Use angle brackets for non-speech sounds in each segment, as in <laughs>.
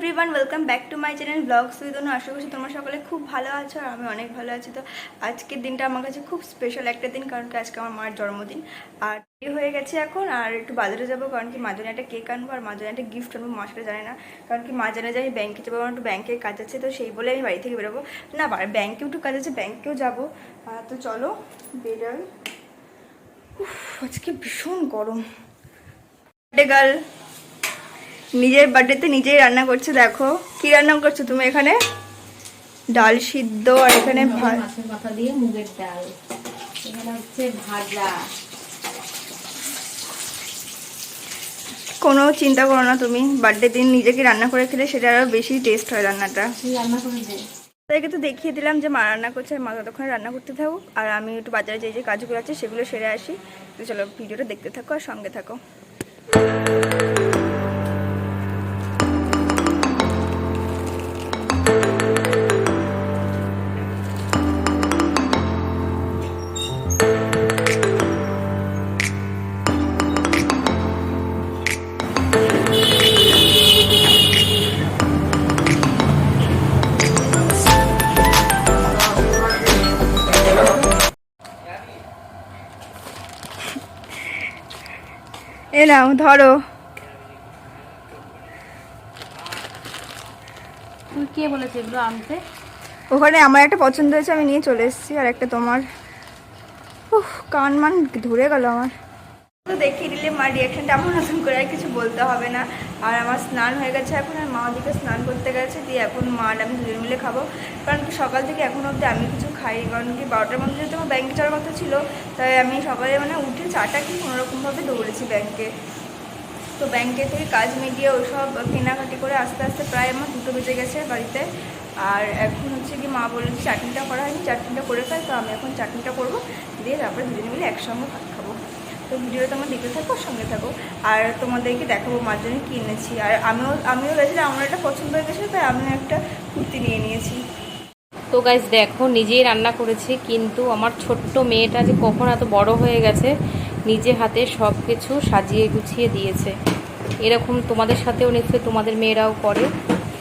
Everyone welcome back to my channel blogs with Anu আশা করছি তোমরা সকলে খুব ভালো আছো আর আমি অনেক ভালো আছি। তো আজকের দিনটা আমার কাছে খুব স্পেশাল একটা দিন, কারণ কি আজকে আমার মার জন্মদিন। আর হয়ে গেছে এখন, আর একটু বাজারে যাব, কারণ কি মা জন্য একটা কেক আনব, আর মা জন্য একটা গিফট আনব, মা সেটা জানে না। কারণ কি মা জানে যে আমি ব্যাংকে যাব, আমার একটু ব্যাংকের কাজ আছে, তো সেই বলে আমি বাড়ি থেকে বেরোবো। না ব্যাংকেও একটু কাজ আছে ব্যাংকেও যাব। তো চলো, বেরোই। আজকে ভীষণ গরম। গার্ল নিজের বার্থডেতে নিজেই রান্না করছে দেখো। কি রান্না করছ তুমি এখানে? ডাল সিদ্ধ আর এখানে ভাত মাছের মাথা দিয়ে মুগের ডাল। এখানে হচ্ছে ভাজা। কোনো চিন্তা করো না তুমি বার্থডে দিন নিজেকে রান্না করে খেলে সেটা আরও বেশি টেস্ট হয় রান্নাটা। রান্না করে তাদেরকে তো দেখিয়ে দিলাম যে মা রান্না করছে আর মা ততক্ষণ রান্না করতে থাকুক। আর আমি একটু বাজারে যে যে কাজগুলো আছে সেগুলো সেরে আসি। তো চলো ভিডিওটা দেখতে থাকো আর সঙ্গে থাকো। এ নাও ধরো। তুই কে বলেছে এগুলো আনতে? ওখানে আমার একটা পছন্দ হয়েছে আমি নিয়ে চলে এসেছি আর একটা তোমার। উহ কান মান ধরে গেল আমার। তো দেখিয়ে দিলে মার রিয়াকশনটা আমার নতুন করে আর কিছু বলতে হবে না। আর আমার স্নান হয়ে গেছে এখন আর মা ওদিকে স্নান করতে গেছে, দিয়ে এখন মা আর আমি দুজন মিলে খাব। কারণ কি সকাল থেকে এখন অবধি আমি কিছু খাই কারণ কি বারোটার মধ্যে যেহেতু আমার ব্যাংকে যাওয়ার কথা ছিল, তাই আমি সকালে মানে উঠে চাটা কি কোনোরকমভাবে দৌড়েছি ব্যাংকে তো ব্যাংকে থেকে কাজ মিটিয়ে ওইসব কেনাকাটি করে আস্তে আস্তে প্রায় আমার দুটো বেজে গেছে বাড়িতে। আর এখন হচ্ছে কি মা বলল যে চাটনিটা করা হয়নি, চাটনিটা করে ফেল, তো আমি এখন চাটনিটা করব, দিয়ে তারপরে দুজন মিলে একসঙ্গে ভাত তো ভিডিও তোমরা দেখতে থাকো সঙ্গে থাকো। আর তোমাদেরকে দেখাবো মার জন্য কি এনেছি। আর আমিও আমিও গেছিলাম আমার একটা পছন্দ হয়ে গেছিল তাই আমিও একটা কুর্তি নিয়ে নিয়েছি। তো গাইজ দেখো নিজেই রান্না করেছি কিন্তু আমার ছোট্ট মেয়েটা যে কখন এত বড় হয়ে গেছে নিজে হাতে সব কিছু সাজিয়ে গুছিয়ে দিয়েছে। এরকম তোমাদের সাথেও নিশ্চয়ই তোমাদের মেয়েরাও করে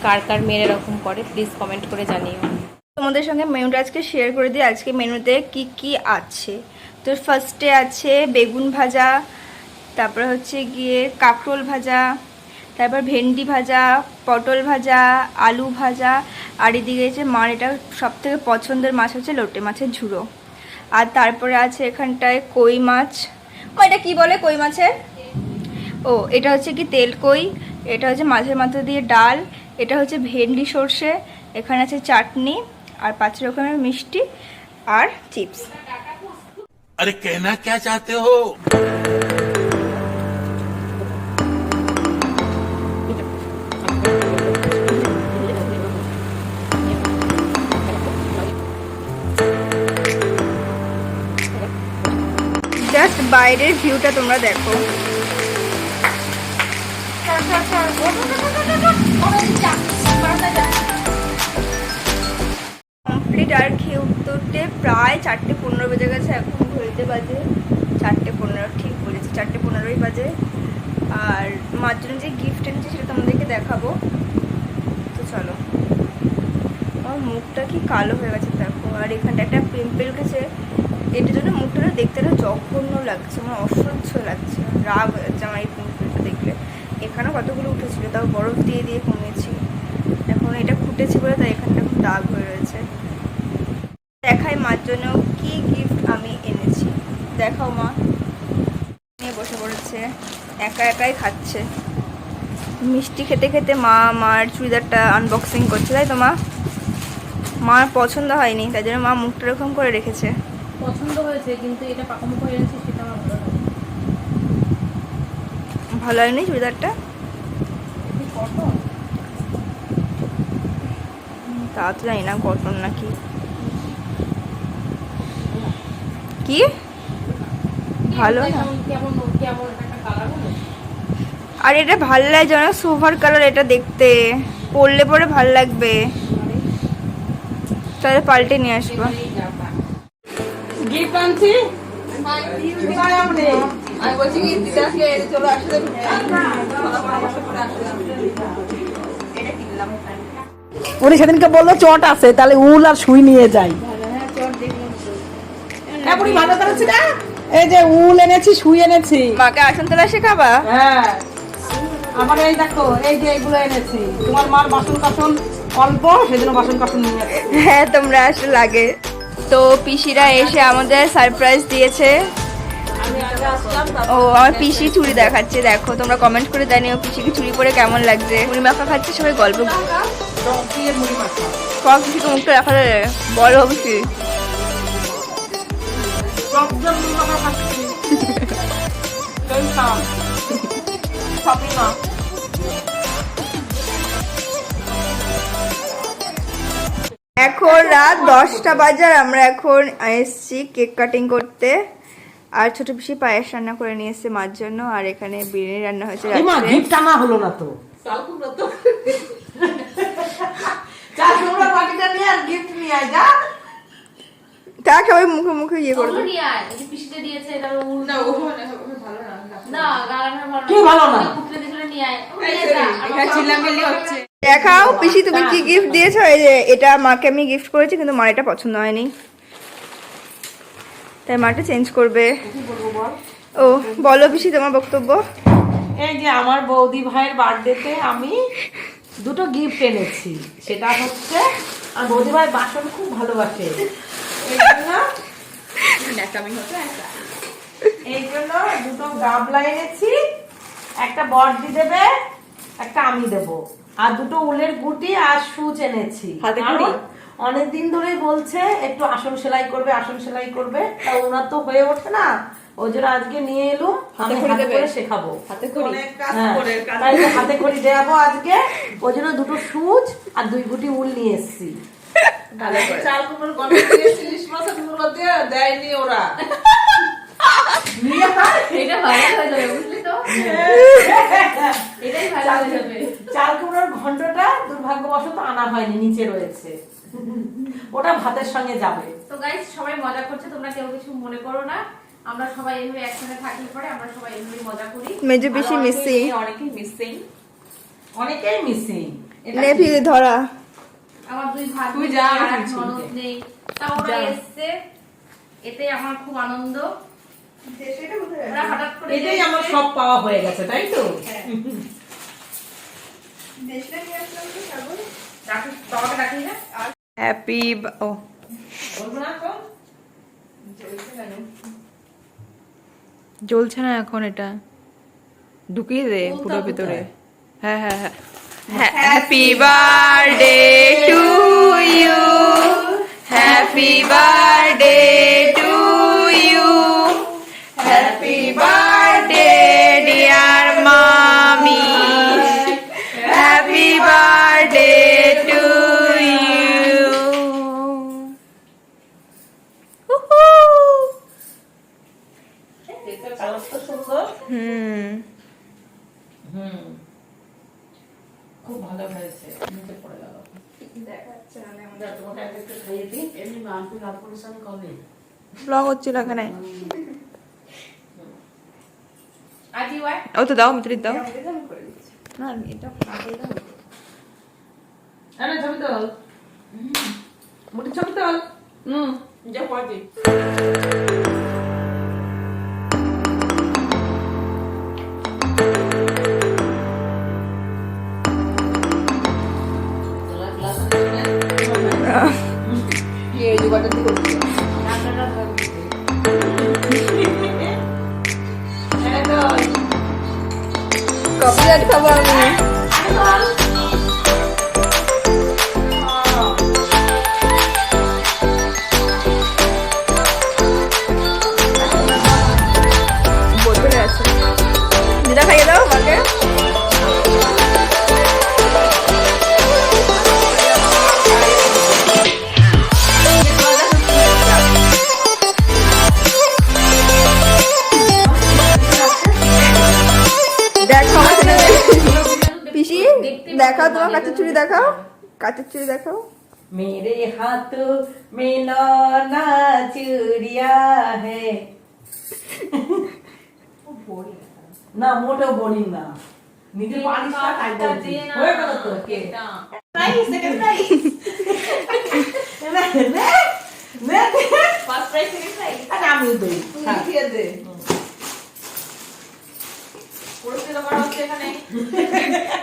কার কার মেয়েরা এরকম করে প্লিজ কমেন্ট করে জানিও। তোমাদের সঙ্গে মেনুটা আজকে শেয়ার করে দিই আজকে মেনুতে কি কি আছে। তো ফার্স্টে আছে বেগুন ভাজা, তারপর হচ্ছে গিয়ে কাঁকরোল ভাজা, তারপর ভেন্ডি ভাজা, পটল ভাজা, আলু ভাজা, আর এদিকে যে মার এটা সব থেকে পছন্দের মাছ হচ্ছে লোটে মাছের ঝুড়ো। আর তারপরে আছে এখানটায় কই মাছ। কয়টা কি বলে কই মাছের? ও, এটা হচ্ছে কি তেল কই, এটা হচ্ছে মাছের মাথা দিয়ে ডাল, এটা হচ্ছে ভেন্ডি সর্ষে, এখানে আছে চাটনি, আর পাঁচ রকমের মিষ্টি আর চিপস। अरे कहना क्या चाहते हो জাস্ট বাইরের ভিউটা তোমরা দেখো কমপ্লিট আর খেয়ে উঠতে প্রায় চারটে পনেরো বেজে গেছে এখন ঘড়িতে বাজে, চারটে পনেরো, ঠিক বলেছি, চারটে পনেরোই বাজে। আর মার জন্য যে গিফট এনেছি সেটা তোমাদেরকে দেখাবো। তো চলো। আমার মুখটা কি কালো হয়ে গেছে, দেখো। আর এখানটা একটা পিম্পল উঠেছে এটার জন্য মুখটা না দেখতে না জঘন্য লাগছে, আমার অসহ্য লাগছে। রাগ যাচ্ছে আমার এই পিম্পলটা দেখলে। এখানেও কতগুলো উঠেছিল, তাও বরফ দিয়ে দিয়ে কমিয়েছি এখন এটা ফুটেছে বলে তাই এখানটা খুব দাগ হয়ে রয়েছে দেখাই মার জন্য কি গিফট আমি এনেছি দেখাও মা নিয়ে বসে পড়েছে একা একাই খাচ্ছে। মিষ্টি খেতে খেতে মা মার চুড়িদারটা আনবক্সিং করছে তাই তো মা? মার পছন্দ হয়নি তাই জন্য মা মুখটা এরকম করে রেখেছে। পছন্দ হয়েছে কিন্তু এটা পাকামুখো এনেছি সেটা আমার ভালো ভালো হয়নি চুড়িদারটা? তা তো জানি না কটন নাকি। কি? ভালো না। কেমন কেমন একটা কালার আর এটা ভালো লাগে যেন সোভার কালার এটা দেখতে। পরলে পরে ভালো লাগবে। তাহলে পাল্টে নিয়ে আসব। গিফট আনছি? আমি বলছি কি দিদা আজকে চলো আসলে উনি সেদিনকে বলল চট আছে তাহলে উল আর সুই নিয়ে যাই। হ্যাঁ এই যে উল এনেছি সুই এনেছি। মাকে আসন তোলা শেখাবা? হ্যাঁ। আমার এই দেখো এই যে এইগুলো এনেছি। তোমার মার বাসন কাসন অল্প সেজন্য বাসন কাসন নিয়ে। হ্যাঁ তোমরা আসলে লাগে। তো পিসিরা এসে আমাদের সারপ্রাইজ দিয়েছে। ও আমার পিসি চুড়ি দেখাচ্ছে দেখো তোমরা কমেন্ট করে জানিও পিসিকে চুড়ি পরে কেমন লাগছে। মুড়ি মাখা খাচ্ছে সবাই গল্প সব পিসিকে মুখটা দেখা যাবে দিয়ে এখন রাত দশটা বাজার আমরা এখন এসছি কেক কাটিং করতে। আর ছোট পিসি পায়েস রান্না করে নিয়ে এসছে মার জন্য আর এখানে বিরিয়ানি রান্না হয়েছে গিফট আনা হলো না তো? চাল কুমড়া পাটিটা নিয়ে আর গিফট নিয়ে আয় যা। তা সবাই মুখে মুখে ইয়ে করবে। দিয়েছে, দেখাও পিসি তুমি কি গিফট দিয়েছ? এই যে এটা মাকে আমি গিফট করেছি কিন্তু মার এটা পছন্দ হয়নি। তাই মাটা চেঞ্জ করবে। ও বলো পিসি তোমার বক্তব্য। এই যে আমার বৌদি ভাইয়ের বার্থডেতে আমি দুটো গিফট এনেছি। সেটা হচ্ছে আর বৌদি ভাই বাসন খুব ভালোবাসে। এই জন্য এই জন্য দুটো গাবলা এনেছি একটা বর্দি দেবে একটা আমি দেব। আর দুটো উলের গুটি আর সুচ এনেছি। অনেকদিন ধরেই বলছে একটু আসন সেলাই করবে আসন সেলাই করবে। তা ওনার তো হয়ে ওঠে না। ওই জন্য আজকে নিয়ে এলো আমি হাতে করে শেখাবো। হাতে করে তাই হাতে করে দেখাবো আজকে। ওই জন্য দুটো সুচ আর দুই গুটি উল নিয়ে এসেছি। চাল কুমড়োর গন্ধ দিয়ে ইলিশ মাছের মুড়ো দিয়ে? দেয়নি ওরা। এটা ভাইরাল হয়ে যাবে, বুঝলি তো? এটাই ভাইরাল হয়ে যাবে। চাল কুমড়োর ঘন্টটা দুর্ভাগ্যবশত আনা হয়নি নিচে রয়েছে। ওটা ভাতের সঙ্গে যাবে। তো গাইস সবাই মজা করছে তোমরা কেউ কিছু মনে করো না। আমরা সবাই এইভাবে একসাথে থাকলে পরে আমরা সবাই এইভাবে মজা করি। মেজো আর মিসি অনেকেই- অনেকেই মিসিং অনেকেই মিসিং নেভি ধরা। আমার দুই ভাই তুই যা, আর ননদ নেই। তা ওরা এসছে। এতে আমার খুব আনন্দ। এটাই আমার সব পাওয়া হয়ে গেছে তাই তো? হ্যাপি ও। জ্বলছে না এখন এটা। ঢুকিয়ে দে পুরো ভিতরে। হ্যাঁ হ্যাঁ হ্যাঁ। Happy birthday to you. Happy birthday হুম। হুম খুব ভালো হয়েছে নিচে পড়ে গেল। যা, তোমাকে একটু খাইয়ে দিই। এমনি মানপুর অপারেশন কবে ব্লগ হচ্ছিল এখানে। ও তো দাও মিত্রি দাও। না এটা আরে ছবি তোল। মুটি ছবি তোল। হুম যা পাবি কাঁচের চুড়ি দেখাও কাঁচের চুড়ি দেখাও। মেরে হাত মিলনা চুড়িয়া না মোটেও বোরিং না। <laughs> আমি দিয়ে দে।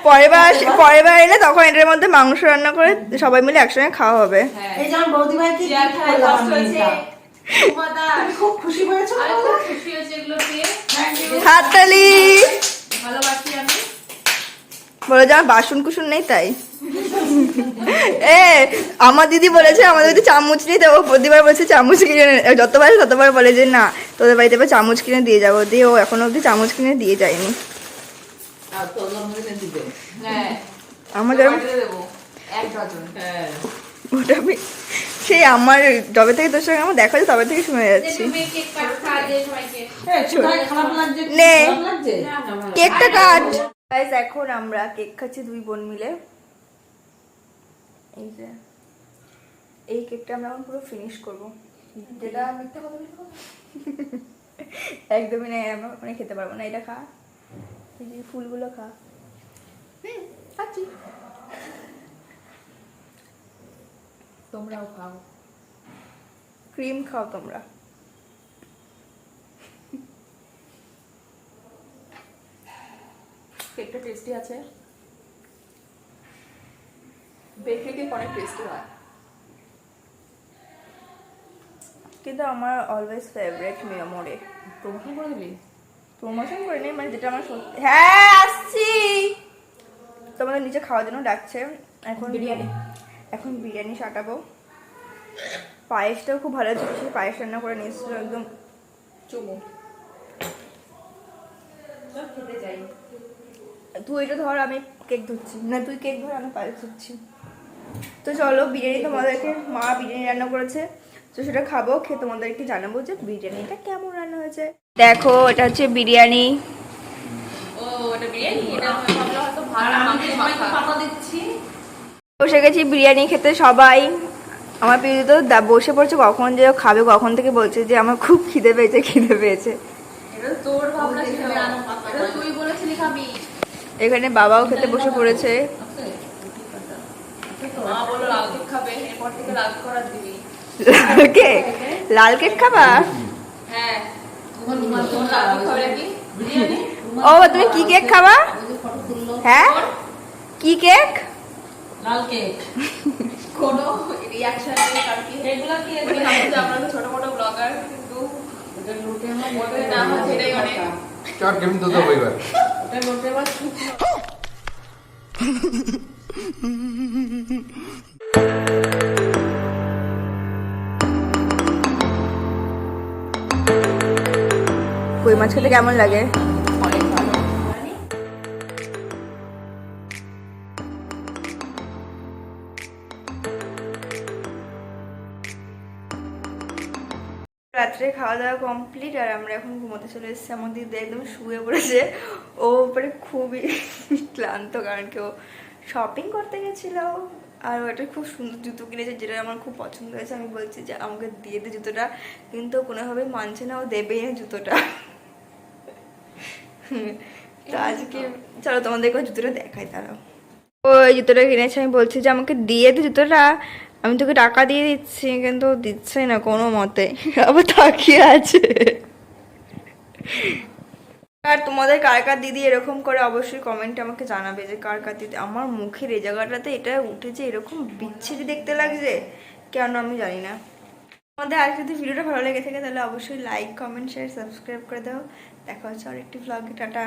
পরের বার পরের বার এলে তখন এটার মধ্যে মাংস রান্না করে সবাই মিলে একসঙ্গে খাওয়া হবে। হ্যাঁ। এই যেমন বৌদি খুব খুশি হয়েছো খুশি হয়েছি এগুলো হাততালি। ভালোবাসি আমি। বলে যে আমার বাসন কুসুন নেই তাই। এ আমার দিদি বলেছে আমাদের বাড়িতে চামচ নেই তো প্রতিবার বলছে চামচ কিনে যতবার ততবার বলে যে না তোদের বাড়িতে এবার চামচ কিনে দিয়ে যাব। দিয়ে ও এখনও অবধি চামচ কিনে দিয়ে যায়নি। হ্যাঁ। হ্যাঁ। সেই আমার যবে থেকে তোর সঙ্গে আমার দেখা হচ্ছে তবে থেকে শুনে যাচ্ছি। নে। কেকটা কাট। এখন আমরা কেক খাচ্ছি দুই বোন মিলে। এই যে। এই কেকটা আমরা এখন পুরো ফিনিশ করব। যেটা মিথ্যা কথা একদমই না আমরা ওখানে খেতে পারব না এটা খা। যে ফুলগুলো খা। হুম খাচ্ছি। তোমরাও খাও। ক্রিম খাও তোমরা। কেকটা টেস্টি আছে। বেকরি কেক অনেক টেস্টি হয়। কিন্তু আমার অলওয়েজ ফেভারিট মেমোরে। প্রমোশন করে দিবি প্রমোশন করে নেই মানে যেটা আমার সত্যি হ্যাঁ আসছি। তোমাদের নিচে খাওয়ার জন্য ডাকছে। এখন বিরিয়ানি। এখন বিরিয়ানি সাটাবো। পায়েসটাও খুব ভালো ছিল সেই পায়েস রান্না করে নিয়ে এসেছিল একদম। চুমু। তুই এটা ধর আমি কেক ধরছি না তুই কেক ধর আমি পায়েস ধরছি তো চলো বিরিয়ানি তোমাদেরকে মা বিরিয়ানি রান্না করেছে। তো সেটা খাব খেয়ে তোমাদেরকে জানাব যে বিরিয়ানিটা কেমন রান্না হয়েছে। দেখো এটা হচ্ছে বিরিয়ানি। বসে গেছি বিরিয়ানি খেতে সবাই। আমার পিউদি তো দা- বসে পড়ছে কখন যে খাবে কখন থেকে বলছে যে আমার খুব খিদে পেয়েছে খিদে পেয়েছে। এখানে বাবাও খেতে বসে পড়েছে। লাল কেক? লাল কেক খাবা? হ্যাঁ। ও তুমি কি কেক খাবা? হ্যাঁ? কি কেক লাল কেক কোনো রিয়াকশন নেই কারণ কি? এগুলো কি তুমি আমরা তো ছোট মোটো ব্লগার কিন্তু ওদের না হচ্ছে এটাই অনেক। চট কেমন তো দেবো এবার এটা লোটে মাছ শুকনো কই, মাছ খেতে কেমন লাগে? রাত্রে খাওয়া দাওয়া কমপ্লিট আর আমরা এখন ঘুমোতে চলে এসেছি। আমার দিদি একদম শুয়ে পড়েছে। ও উপরে খুবই ক্লান্ত, কারণ কি ও শপিং করতে গেছিল। আর ওটা খুব সুন্দর জুতো কিনেছে, যেটা আমার খুব পছন্দ হয়েছে। আমি বলছি যে, আমাকে দিয়ে দে জুতোটা। কিন্তু কোনোভাবে মানছে না ও দেবেই না জুতোটা। <laughs> তো আজকে চলো তোমাদেরকে জুতোটা দেখাই, দাঁড়াও। ও, এই জুতোটা কিনেছে, আমি বলছি যে আমাকে দিয়ে দে জুতোটা, আমি তোকে টাকা দিয়ে দিচ্ছি, কিন্তু দিচ্ছে না কোনো মতে। <laughs> আবার তাকিয়ে আছে। আর তোমাদের কার কার দিদি এরকম করে অবশ্যই কমেন্টে আমাকে জানাবে যে কার কার দিদি, আমার মুখের এই জায়গাটাতে এটা উঠেছে এরকম বিচ্ছিরি দেখতে লাগছে, কেন আমি জানি না। আমাদের আর যদি ভিডিওটা ভালো লেগে থাকে তাহলে অবশ্যই লাইক কমেন্ট শেয়ার সাবস্ক্রাইব করে দাও। দেখা হচ্ছে আর একটি ভ্লগে টাটা।